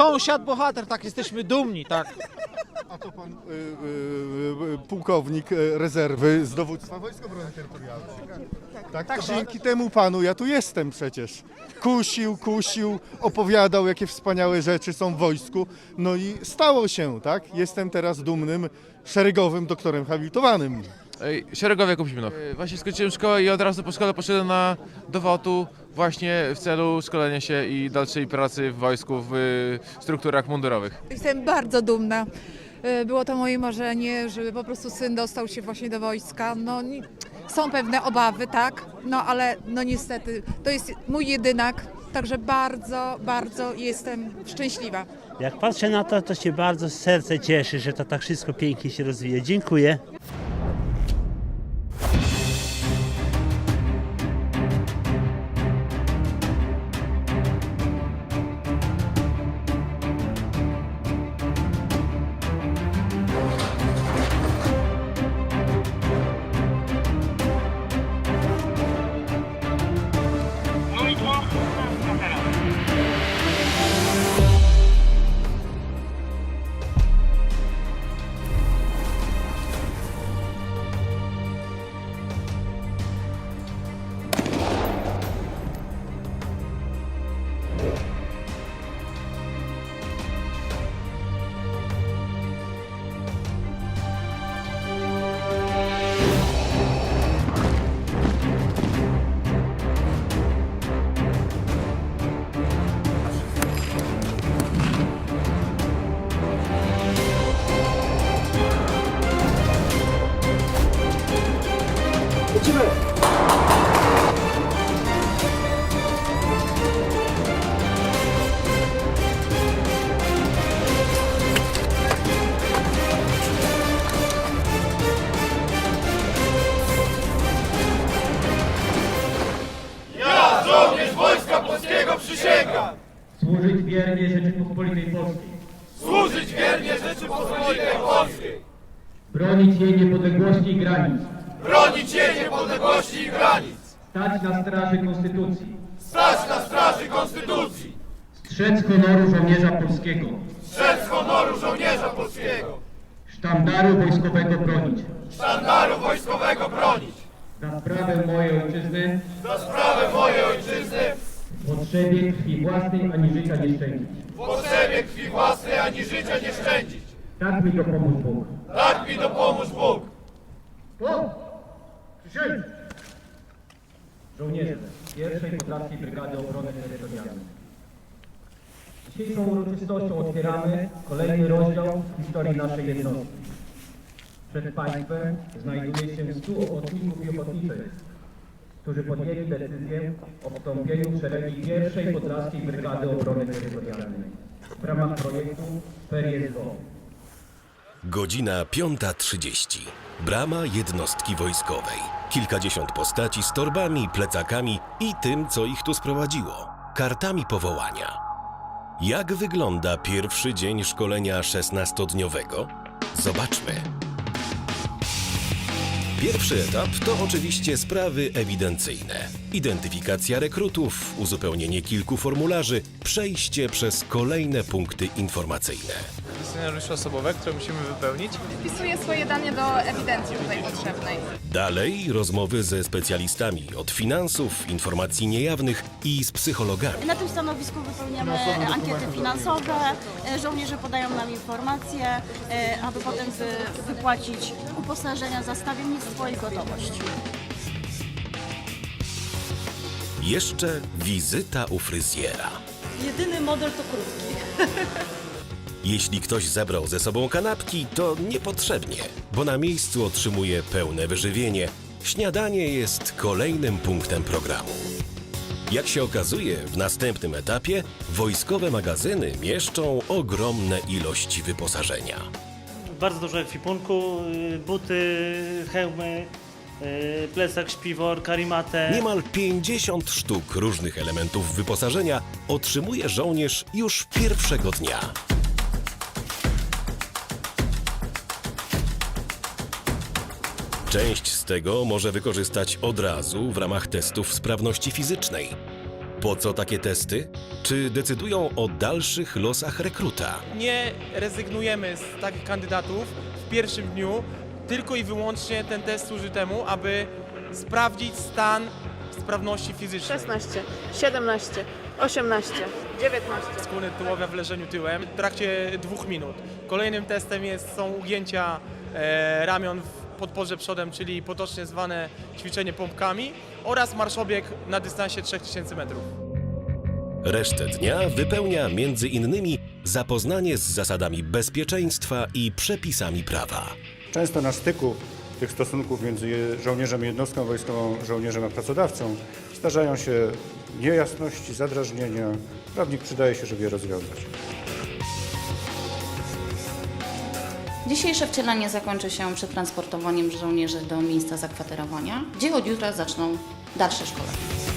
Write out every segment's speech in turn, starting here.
Sąsiad bohater, tak, jesteśmy dumni, tak. A to pan y, y, y, pułkownik y, rezerwy z dowództwa Wojsk Obrony Terytorialnej. Tak, tak, to dzięki temu panu ja tu jestem przecież. Kusił, kusił, opowiadał, jakie wspaniałe rzeczy są w wojsku. No i stało się, tak? Jestem teraz dumnym szeregowym doktorem habilitowanym. Ej, Szeregowy Jakub Zimnoch. E, Właśnie skończyłem szkołę i od razu po szkole poszedłem na do WOT-u właśnie w celu szkolenia się i dalszej pracy w wojsku w y, strukturach mundurowych. Jestem bardzo dumna. Y, Było to moje marzenie, żeby po prostu syn dostał się właśnie do wojska. No, są pewne obawy, tak, no ale no niestety to jest mój jedynak, także bardzo, bardzo jestem szczęśliwa. Jak patrzę na to, to się bardzo serce cieszy, że to tak wszystko pięknie się rozwija. Dziękuję. Służyć wiernie Rzeczypospolitej Polskiej. Służyć wiernie Rzeczypospolitej Polskiej, Bronić jej niepodległości i granic. bronić jej niepodległości i granic, Stać na straży Konstytucji. stać na straży Konstytucji, Strzec honoru żołnierza polskiego. strzec honoru żołnierza polskiego, Sztandaru wojskowego bronić. sztandaru wojskowego bronić, Za sprawę mojej ojczyzny. za sprawę mojej ojczyzny, potrzebie krwi własnej ani życia nie szczędzić. w potrzebie krwi własnej ani życia nie szczędzić. Tak mi dopomóż Bóg. Tak mi dopomóż Bóg. Żołnierze pierwszej Podlaskiej Brygady Obrony Terytorialnej. Dzisiejszą uroczystością otwieramy kolejny rozdział w historii naszej jednostki. Przed Państwem znajduje się 100 ochotników i ochotniczek, którzy podjęli decyzję o wstąpieniu w szeregi pierwszej Podlaskiej Brygady Obrony Terytorialnej w ramach projektu PERIESGO. Godzina 5.30. Brama jednostki wojskowej. Kilkadziesiąt postaci z torbami, plecakami i tym, co ich tu sprowadziło. Kartami powołania. Jak wygląda pierwszy dzień szkolenia 16-dniowego? Zobaczmy. Pierwszy etap to oczywiście sprawy ewidencyjne. Identyfikacja rekrutów, uzupełnienie kilku formularzy, przejście przez kolejne punkty informacyjne. Scenariusze osobowe, które musimy wypełnić. wpisuję swoje dane do ewidencji tutaj potrzebnej. Dalej rozmowy ze specjalistami od finansów, informacji niejawnych i z psychologami. Na tym stanowisku wypełniamy ankiety finansowe, e, żołnierze podają nam informacje, e, aby potem wy- wypłacić uposażenia za stawiennictwo i gotowość. Jeszcze wizyta u fryzjera. Jedyny model to krótki. Jeśli ktoś zabrał ze sobą kanapki, to niepotrzebnie, bo na miejscu otrzymuje pełne wyżywienie. Śniadanie jest kolejnym punktem programu. Jak się okazuje, w następnym etapie wojskowe magazyny mieszczą ogromne ilości wyposażenia. Bardzo dużo ekwipunku, y, buty, hełmy, y, plecak, śpiwor, karimatę. Niemal 50 sztuk różnych elementów wyposażenia otrzymuje żołnierz już pierwszego dnia. Część z tego może wykorzystać od razu w ramach testów sprawności fizycznej. Po co takie testy? Czy decydują o dalszych losach rekruta? Nie rezygnujemy z takich kandydatów w pierwszym dniu, tylko i wyłącznie ten test służy temu, aby sprawdzić stan sprawności fizycznej. 16, 17, 18, 19. Skłony tułowia w leżeniu tyłem w trakcie dwóch minut. Kolejnym testem jest, są ugięcia e, ramion w podporze przodem, czyli potocznie zwane ćwiczenie pompkami oraz marszobieg na dystansie 3000 metrów. Resztę dnia wypełnia między innymi zapoznanie z zasadami bezpieczeństwa i przepisami prawa. Często na styku tych stosunków między żołnierzem jednostką wojskową, żołnierzem a pracodawcą zdarzają się niejasności, zadrażnienia. Prawnik przydaje się, żeby je rozwiązać. Dzisiejsze wcielenie zakończy się przetransportowaniem żołnierzy do miejsca zakwaterowania, gdzie od jutra zaczną dalsze szkolenia.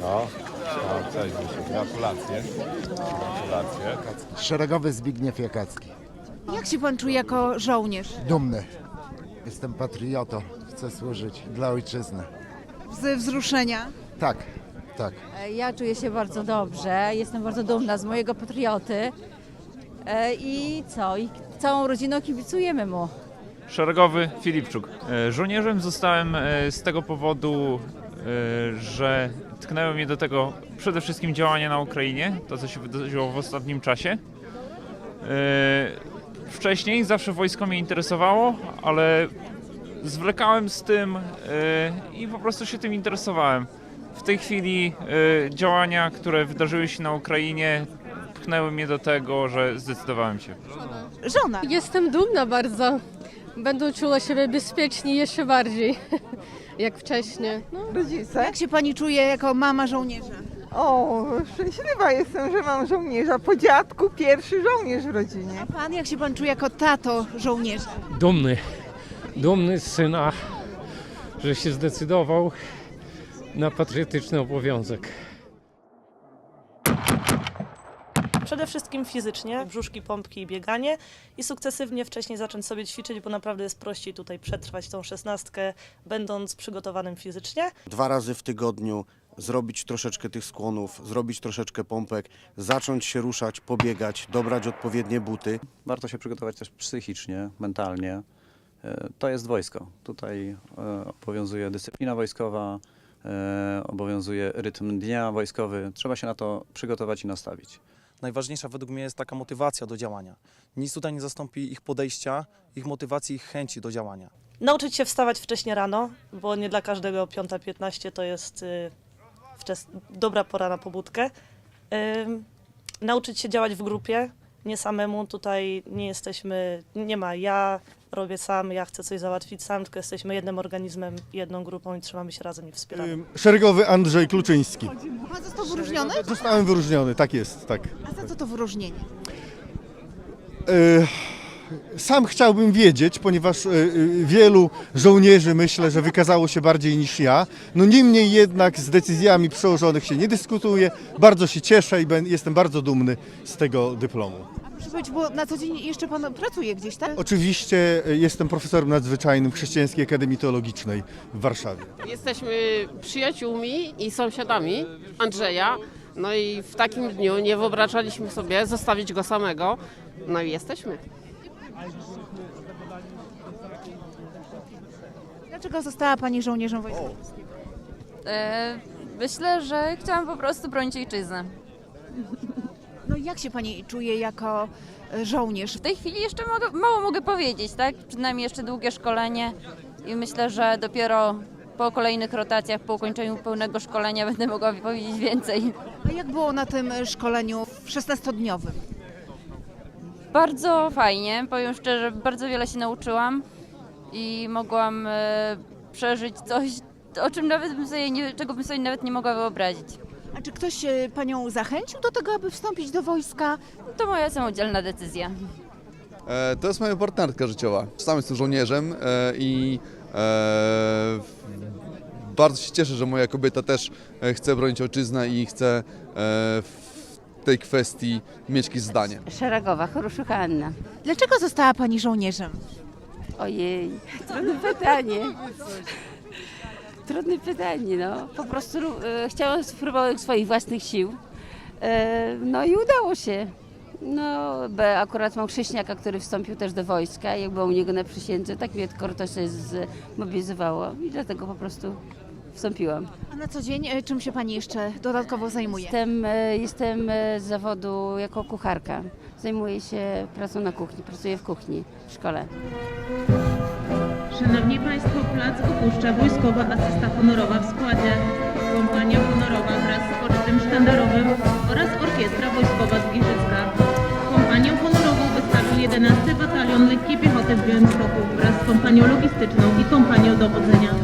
No, cześć, gratulacje. Gratulacje. Szeregowy Zbigniew Jakacki. Jak się pan czuje jako żołnierz? Dumny. Jestem patriotą. Chcę służyć dla ojczyzny. Ze wzruszenia? Tak, tak. Ja czuję się bardzo dobrze, jestem bardzo dumna z mojego patrioty i co? I całą rodziną kibicujemy mu. Szeregowy Filipczuk. E, Żołnierzem zostałem e, z tego powodu, e, że tknęły mnie do tego przede wszystkim działania na Ukrainie, to co się wydarzyło w ostatnim czasie. Wcześniej zawsze wojsko mnie interesowało, ale zwlekałem z tym i po prostu się tym interesowałem. W tej chwili działania, które wydarzyły się na Ukrainie, pchnęły mnie do tego, że zdecydowałem się. Żona. Jestem dumna bardzo. Będę czuła siebie bezpiecznie jeszcze bardziej, jak wcześniej. Rodzice. Jak się pani czuje jako mama żołnierza? O, szczęśliwa jestem, że mam żołnierza. Po dziadku pierwszy żołnierz w rodzinie. A pan jak się pan czuje jako tato żołnierza? Dumny, dumny z syna, że się zdecydował na patriotyczny obowiązek. Przede wszystkim fizycznie, brzuszki, pompki i bieganie i sukcesywnie wcześniej zacząć sobie ćwiczyć, bo naprawdę jest prościej tutaj przetrwać tą szesnastkę, będąc przygotowanym fizycznie. Dwa razy w tygodniu zrobić troszeczkę tych skłonów, zrobić troszeczkę pompek, zacząć się ruszać, pobiegać, dobrać odpowiednie buty. Warto się przygotować też psychicznie, mentalnie. E, To jest wojsko. Tutaj e, obowiązuje dyscyplina wojskowa, e, obowiązuje rytm dnia wojskowy. Trzeba się na to przygotować i nastawić. Najważniejsza według mnie jest taka motywacja do działania. Nic tutaj nie zastąpi ich podejścia, ich motywacji, ich chęci do działania. Nauczyć się wstawać wcześnie rano, bo nie dla każdego 5.15 to jest y, wczes- dobra pora na pobudkę. Nauczyć się działać w grupie, nie samemu. Tutaj nie jesteśmy, nie ma ja robię sam, ja chcę coś załatwić sam, tylko jesteśmy jednym organizmem, jedną grupą i trzymamy się razem i wspieramy. Szeregowy Andrzej Kluczyński. Pan został wyróżniony? Zostałem wyróżniony, tak jest, tak. A za co to wyróżnienie? E, Sam chciałbym wiedzieć, ponieważ e, e, wielu żołnierzy myślę, że wykazało się bardziej niż ja. No niemniej jednak z decyzjami przełożonych się nie dyskutuje. Bardzo się cieszę i ben- jestem bardzo dumny z tego dyplomu. Powiedzieć, bo na co dzień jeszcze pan pracuje gdzieś, tak? Oczywiście e, jestem profesorem nadzwyczajnym Chrześcijańskiej Akademii Teologicznej w Warszawie. Jesteśmy przyjaciółmi i sąsiadami Andrzeja. No i w takim dniu nie wyobrażaliśmy sobie zostawić go samego. No i jesteśmy. Dlaczego została Pani żołnierzem Wojska? E, myślę, że chciałam po prostu bronić ojczyznę. No jak się Pani czuje jako e, żołnierz? W tej chwili jeszcze mogę, mało mogę powiedzieć, tak? Przed nami jeszcze długie szkolenie i myślę, że dopiero po kolejnych rotacjach, po ukończeniu pełnego szkolenia będę mogła powiedzieć więcej. A jak było na tym szkoleniu 16-dniowym? Bardzo fajnie, powiem szczerze, bardzo wiele się nauczyłam i mogłam e, przeżyć coś, o czym nawet bym sobie nie, czego bym sobie nawet nie mogła wyobrazić. A czy ktoś e, Panią zachęcił do tego, aby wstąpić do wojska? To moja samodzielna decyzja. E, To jest moja partnerka życiowa. Sam jestem żołnierzem e, i e, bardzo się cieszę, że moja kobieta też e, chce bronić ojczyznę i chce e, w tej kwestii mieć jakieś zdanie. Szeregowa, Choruszucha Anna. Dlaczego została Pani żołnierzem? Ojej, trudne pytanie. Trudne pytanie, no. Po prostu e, chciałam spróbować swoich własnych sił. E, no i udało się. No, bo akurat mam chrześniaka, który wstąpił też do wojska jak była u niego na przysiędze, tak mnie tylko to się zmobilizowało i dlatego po prostu wstąpiłam. A na co dzień e, czym się Pani jeszcze dodatkowo zajmuje? Jestem, e, jestem e, z zawodu jako kucharka. Zajmuję się pracą na kuchni, pracuję w kuchni w szkole. Szanowni Państwo, plac opuszcza wojskowa asysta honorowa w składzie. Kompania honorowa wraz z pocztem sztandarowym oraz orkiestra wojskowa z Giżycka. Kompanią honorową wystawił 11 Batalion Lekkiej Piechoty w Białymstoku wraz z kompanią logistyczną i kompanią dowodzenia.